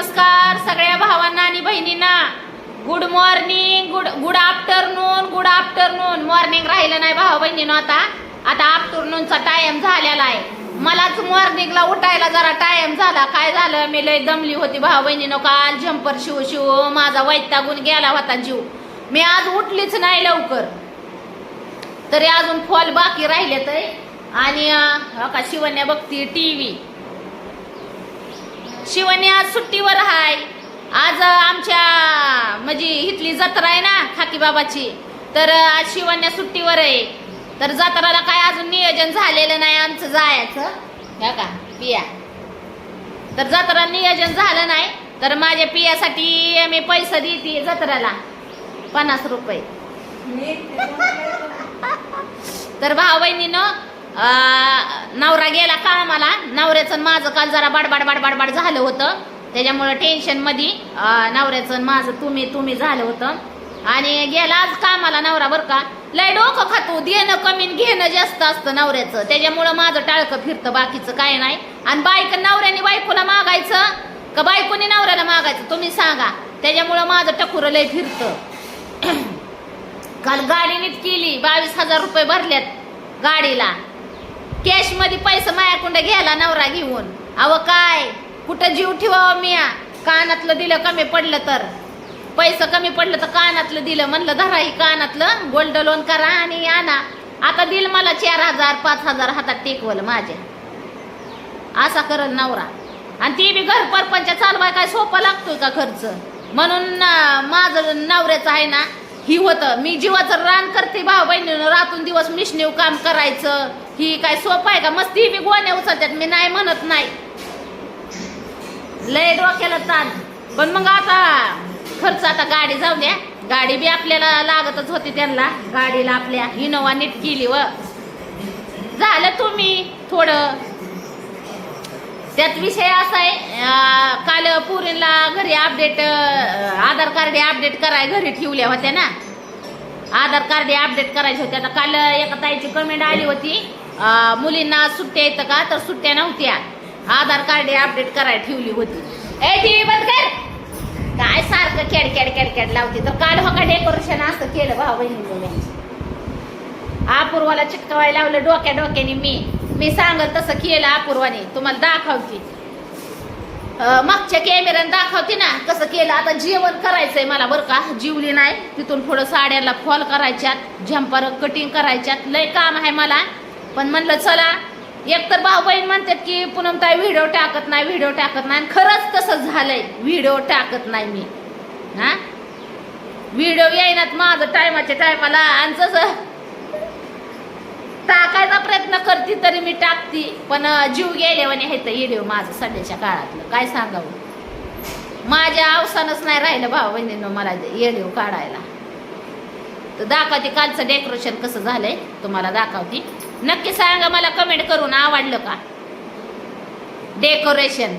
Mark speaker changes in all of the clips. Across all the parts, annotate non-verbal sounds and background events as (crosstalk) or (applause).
Speaker 1: नमस्कार सगळ्या भावांना आणि बहिणींना. Good morning good good afternoon good afternoon morning राहिलं नाही भावा बहिणीनं आता. आता आफ्टरनूनचा टाइम झालेला आहे. मलाच मॉर्निंगला उठायला जरा टाइम झाला. काय झालं? मी लय दमली होती भावा बहिणीनं. काल झंपर शिव शिव माझा वैतागून गेला होता जीव. मी आज उठलीच नाही लवकर. तरी अजून फॉल बाकी राहिले तर. आणि अं, हो का शिवण्या बघती टीव्ही शिवणी आज सुट्टीवर हाय. आज आमच्या म्हणजे इथली जत्रा आहे ना खाकी बाबाची. तर आज शिवण्या सुट्टीवर आहे. तर जत्राला काय अजून नियोजन झालेलं नाही आमचं जायचं. का? पिया. तर जत्रा नियोजन झालं नाही. तर माझ्या पियासाठी मी पैसे देते जत्राला. पन्नास रुपये. तर भाऊ बहिणीनं नवरा गेला कामाला नवऱ्याचं माझं काल जरा बाडबाड बाडबाड बाड झालं होतं. त्याच्यामुळं टेन्शनमध्ये नवऱ्याचं माझं तुम्ही तुम्ही झालं होतं. आणि गेला आज कामाला नवरा बरं का? लय डोकं खातो. देणं कमी घेणं जास्त असतं नवऱ्याचं. त्याच्यामुळं माझं टाळकं फिरतं बाकीचं काय नाही. आणि बायक नवऱ्याने बायकोला मागायचं? का बायकोने नवऱ्याला मागायचं? तुम्ही सांगा. त्याच्यामुळं माझं टकुरं लय फिरतं. (clears throat) काल गाडी नीट केली. बावीस हजार रुपये भरल्यात गाडीला. कॅशमध्ये पैसे मायाकुंड घ्यायला नवरा घेऊन. अव काय? कुठं जीव ठेवावा मी कानातलं दिलं कमी पडलं तर. पैसे कमी पडलं तर कानातलं दिलं म्हणलं धरा ही कानातलं. गोल्ड लोन करा आणि आणा. आता दिल मला चार हजार पाच हजार हातात टेकवलं माझ्या. असा करल नवरा. आणि ती बी घर परपंच चालवाय काय सोपा लागतोय का खर्च? म्हणून माझं नवऱ्याचं आहे ना ही होतं. मी जीवाचं रान करते भाऊ बहिणीनं रातून दिवस मिशनीव काम करायचं. ही काय सोपं आहे का? मस्ती बी गोण्या उचलतात. मी नाही म्हणत नाही. लय डोक्याला ताण. पण मग आता खर्च आता गाडी जाऊ द्या. गाडी बी आपल्याला लागतच होती त्यांना. गाडीला आपल्या इनोवा नीट केली व. झालं तुम्ही थोडं. त्यात विषय असा आहे काल पुरीला घरी अपडेट आधार कार्ड अपडेट कराय घरी ठेवल्या होत्या ना. आधार कार्ड अपडेट करायचे होते. आता काल एका ताईची कमेंट आली होती. मुलींना सुट्ट्या येतं का? तर सुट्ट्या नव्हत्या. आधार कार्ड अपडेट करायला ठेवली होती. ए टीव्ही बंद कर! काय सारखं खेड खेड खेड खेड लावते. तर काल हो का डेकोरेशन असं केलं भाऊ बहिणी अपूर्वाला चिटकवायला लावलं डोक्या डोक्याने मी. मी सांगत तसं केलं अपूर्वाने. तुम्हाला दाखवते. मागच्या कॅमेऱ्याने दाखवते ना कसं केलं. आता जेवण करायचंय मला बरं का. जीवली नाही. तिथून पुढं साड्याला फॉल करायच्यात. झंपर कटिंग करायच्यात. लय काम आहे मला. पण म्हणलं चला. एकतर भाऊ बहीण म्हणतात की पूनम ताई व्हिडिओ टाकत नाही व्हिडिओ टाकत नाही. आणि खरंच तसं झालंय व्हिडिओ टाकत नाही मी. हा? व्हिडिओ येईनात माझं टायमाच्या टायमाला. आणि तसं टाकायचा प्रयत्न करते तरी मी टाकते पण जीव जीव गेल्यावाने हे तर व्हिडिओ माझं सध्याच्या काळातलं. काय सांगावं? माझ्या अवसानच नाही राहिलं भाऊ बहिणीनं मला येडिओ काढायला. तर दाखवते कालचं डेकोरेशन कसं झालंय? तुम्हाला दाखवते. नक्की सांगा मला कमेंट करून आवडलं का? डेकोरेशन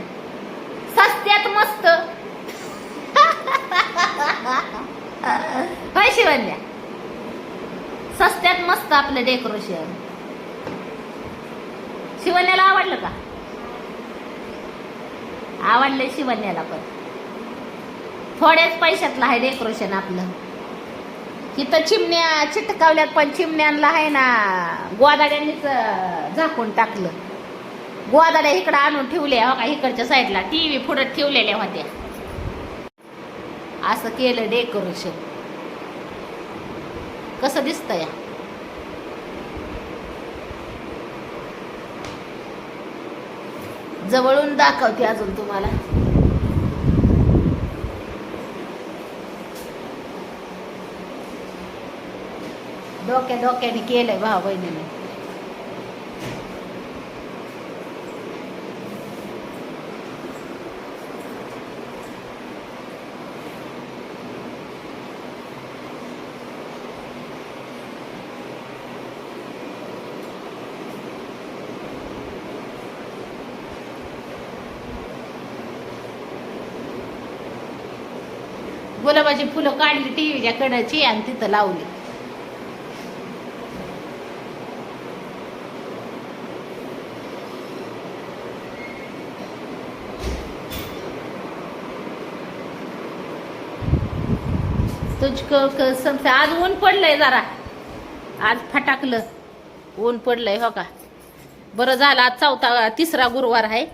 Speaker 1: सस्त्यात मस्त. (laughs) होय शिवन्या सस्त्यात मस्त आपलं डेकोरेशन शिवण्याला आवडलं का? आवडलं शिवण्याला पण. थोड्याच पैशातलं आहे डेकोरेशन आपलं. इथं चिमण्या चिटकावल्यात पण चिमण्यांना आहे ना गोदाड्यांनीच झाकून टाकलं. गोदाड्या इकडं आणून ठेवल्या हो का इकडच्या साईडला. टी व्ही पुढं ठेवलेल्या होत्या. असं केलं डेकोरेशन कसं दिसतंय जवळून दाखवते अजून तुम्हाला. डोक्या डोक्याने केलंय भाऊ बहिणीने गुलाबाची फुलं काढली टीव्हीच्या कडाची आणि तिथं लावली. तुझ समज आज ऊन पडलंय जरा. आज फटाकलं. ऊन पडलंय हो का? बरं झालं आज चौथा तिसरा गुरुवार आहे.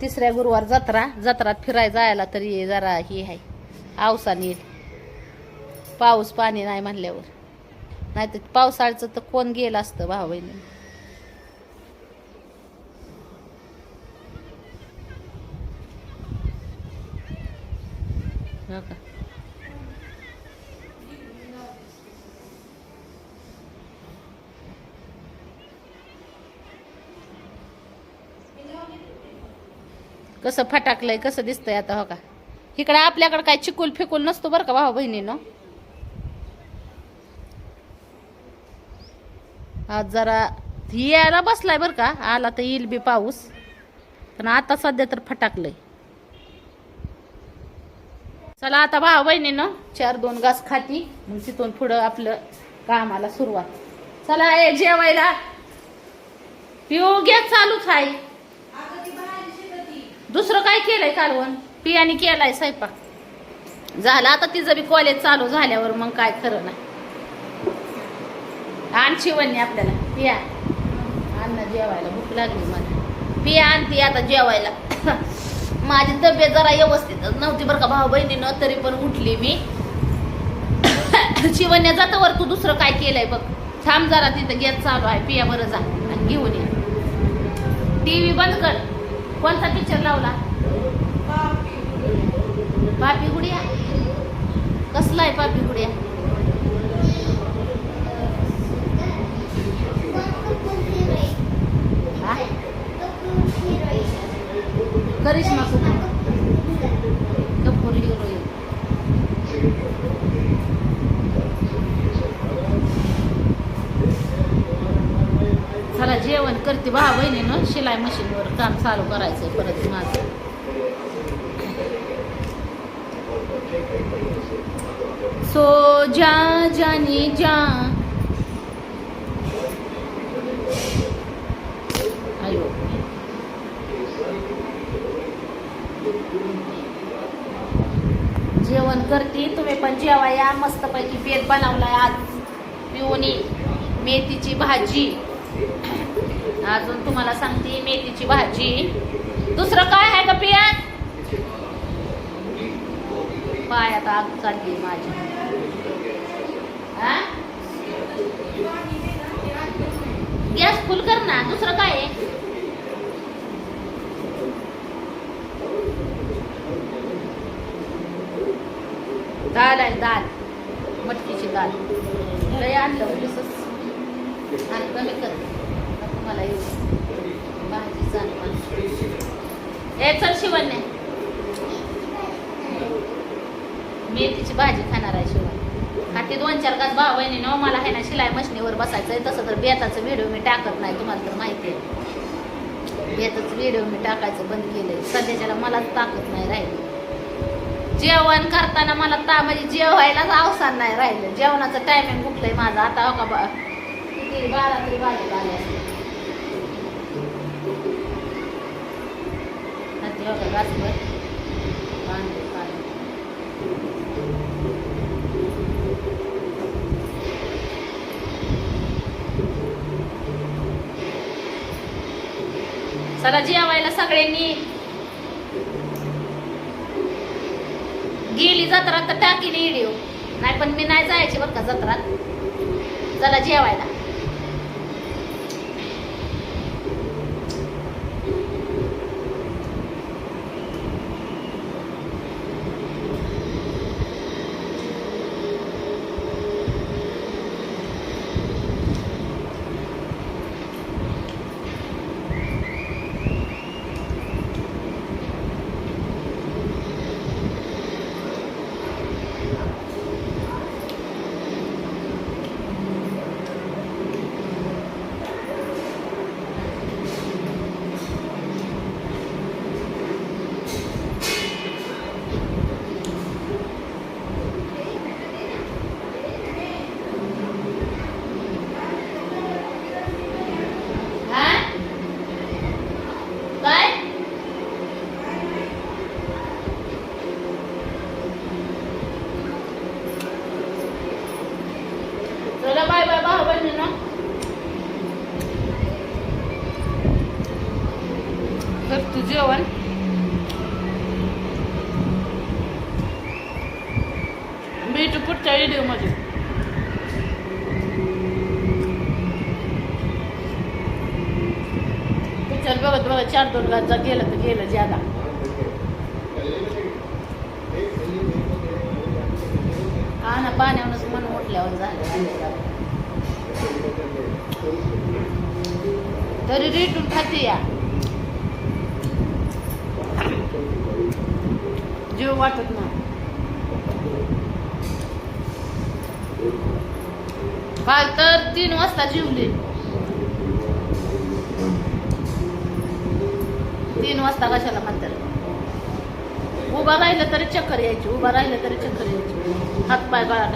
Speaker 1: तिसऱ्या गुरुवार जत्रा. जत्रात फिरायला जायला तरी जरा हे आहे. आवसान येईल. पाऊस पाणी नाही म्हणल्यावर. नाही तर पावसाळ्याचं तर कोण गेलं असतं भाऊ बहिणी? हो का? कसं फटाकलंय कसं दिसतंय आता हो का? इकडे आपल्याकडे काय चिकूल फिकूल नसतो बरं का भाऊ बहिणीनं? आज जरा यायला बसलाय बरं का आला तर येईल बी पाऊस. पण आता सध्या तर फटाकलंय. चला आता भाऊ बहिणीनं चार दोन घास खाती मग तिथून पुढं आपलं कामाला सुरुवात. चला ए जेवायला. पिऊ गॅस चालूच आहे. दुसरं काय केलंय कालवण? पियाने केलाय स्वयंपाक. झालं आता तिचं बी कॉलेज चालू झाल्यावर मग काय खरं नाही. आण शिवण्य आपल्याला. पिया अन्न जेवायला भूक लागली मला. पिया आणती आता जेवायला. माझी तब्येत जरा व्यवस्थितच नव्हती बरं का भाऊ बहिणीनं तरी पण उठली मी. शिवण्या जातवर तू दुसरं काय केलंय बघ. थांब जरा तिथं गॅस चालू आहे. पिया बरं जा आणि घेऊन या. टी व्ही बंद कर. कोणता पिक्चर लावला? पापी गुडिया? कसला आहे पापी गुडिया? करिश्मा कपूर कपूर हिरोईन चला जेवण करते. भावा बहिणीनं शिलाई मशीनवर काम चालू करायचं परत माझं. सो जा जानी जा. अयो जेवण करते. तुम्ही पण जेवा या. मस्तपैकी बेत बनवलाय आज. पिवणी मेथीची भाजी. अजून तुम्हाला सांगते मेथीची भाजी. दुसरं काय आहे का पिया पाय आता आग चालली माझी. गॅस फुल कर ना दुसरं काय आहे? दाल आहे दाल. मटकीची दाल. लय आणलं आणि कमी कर तुम्हाला येऊ भाजी चालू हे चल शिवण्या. मेथीची भाजी खाणार आहे शिवण्या. ती दोन चार गाज भाव आहे ना मला आहे ना शिलाई मशिनीवर बसायचं आहे तसं तर बेताचं व्हिडिओ मी टाकत नाही तुम्हाला तर माहिती आहे. बेताचं व्हिडिओ मी टाकायचं बंद केलंय. सध्याच्याला मलाच ताकद नाही राहिली. जेवण करताना मला ता म्हणजे जेवायलाच अवसान नाही राहिलं. जेवणाचं टायमिंग कुठलंय माझं? आता हो का बा बारा तरी वाजत आले असते. आता गासभर वांगे पाणी. चला जेवायला सगळ्यांनी. गेली जत्रात तर टाकीने व्हिडिओ नाही पण मी नाही जायची बरं का जत्रात. चला जेवायला. जेवण? भेटू पुढच्या व्हिडिओमध्ये. पिक्चर बघत बघा चार दोन घातचा गेलं तर गेलं ज्यादा. हा ना पाण्यावरच मन उठल्यावर झालं. तरी रिटून खाते या. जीव वाटत ना काल तर तीन वाजता जीवले. तीन वाजता कशाला म्हणतात उभा राहिलं तरी चक्कर यायची उभा राहिलं तरी चक्कर यायची. हात पाय गळा